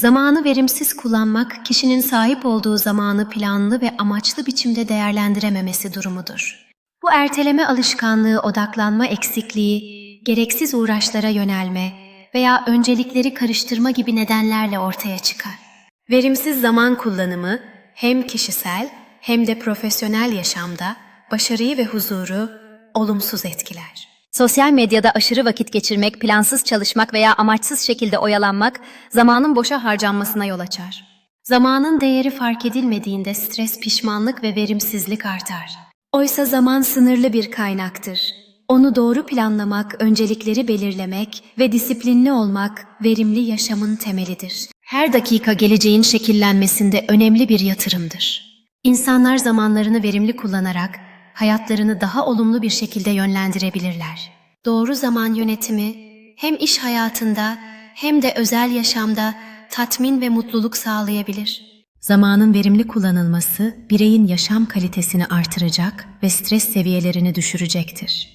Zamanı verimsiz kullanmak, kişinin sahip olduğu zamanı planlı ve amaçlı biçimde değerlendirememesi durumudur. Bu erteleme alışkanlığı odaklanma eksikliği, gereksiz uğraşlara yönelme veya öncelikleri karıştırma gibi nedenlerle ortaya çıkar. Verimsiz zaman kullanımı hem kişisel hem de profesyonel yaşamda başarıyı ve huzuru olumsuz etkiler. Sosyal medyada aşırı vakit geçirmek, plansız çalışmak veya amaçsız şekilde oyalanmak zamanın boşa harcanmasına yol açar. Zamanın değeri fark edilmediğinde stres, pişmanlık ve verimsizlik artar. Oysa zaman sınırlı bir kaynaktır. Onu doğru planlamak, öncelikleri belirlemek ve disiplinli olmak verimli yaşamın temelidir. Her dakika geleceğin şekillenmesinde önemli bir yatırımdır. İnsanlar zamanlarını verimli kullanarak hayatlarını daha olumlu bir şekilde yönlendirebilirler. Doğru zaman yönetimi hem iş hayatında hem de özel yaşamda tatmin ve mutluluk sağlayabilir. Zamanın verimli kullanılması bireyin yaşam kalitesini artıracak ve stres seviyelerini düşürecektir.